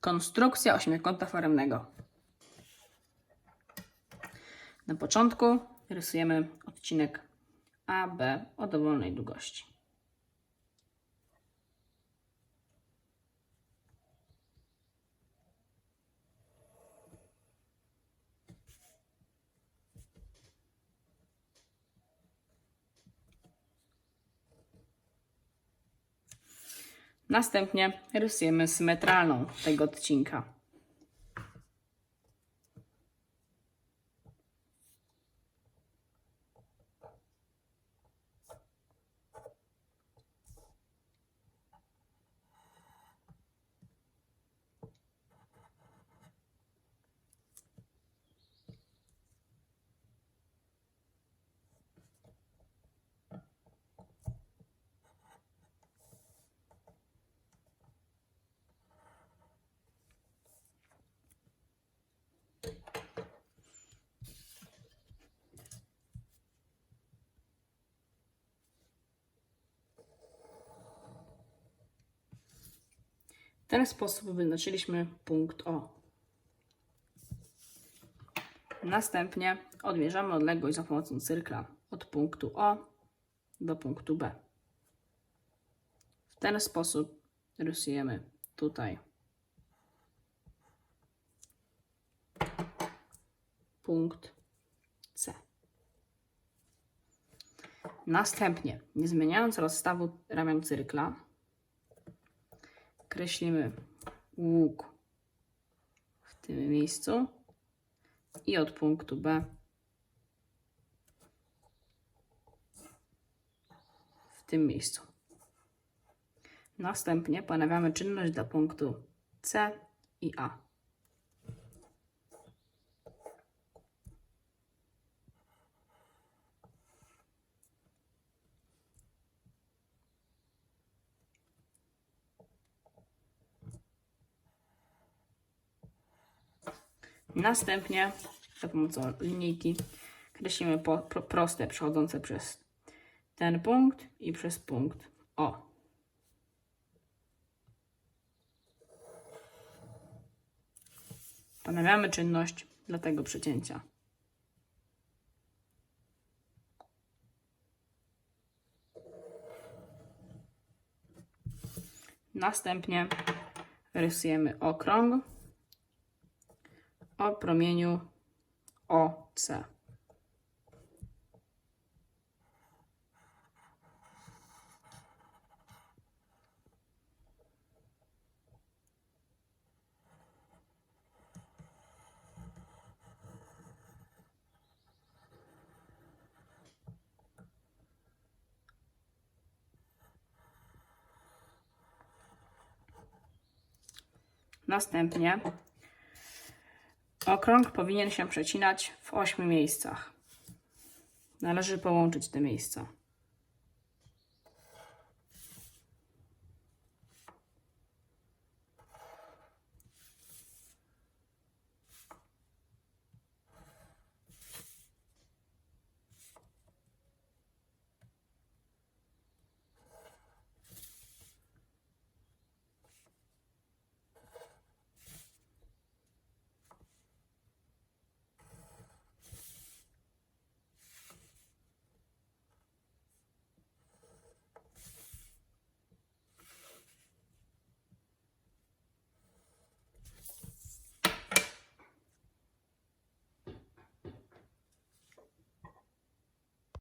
Konstrukcja ośmiokąta foremnego. Na początku rysujemy odcinek AB o dowolnej długości. Następnie rysujemy symetralną tego odcinka. W ten sposób wyznaczyliśmy punkt O. Następnie odmierzamy odległość za pomocą cyrkla od punktu O do punktu B. W ten sposób rysujemy tutaj punkt C. Następnie, nie zmieniając rozstawu ramion cyrkla, kreślimy łuk w tym miejscu i od punktu B w tym miejscu. Następnie ponawiamy czynność dla punktu C i A. Następnie za pomocą linijki kreślimy po, pro, proste przechodzące przez ten punkt i przez punkt O. Ponawiamy czynność dla tego przecięcia. Następnie rysujemy okrąg o promieniu OC. Następnie Okrąg powinien się przecinać w ośmiu miejscach. Należy połączyć te miejsca.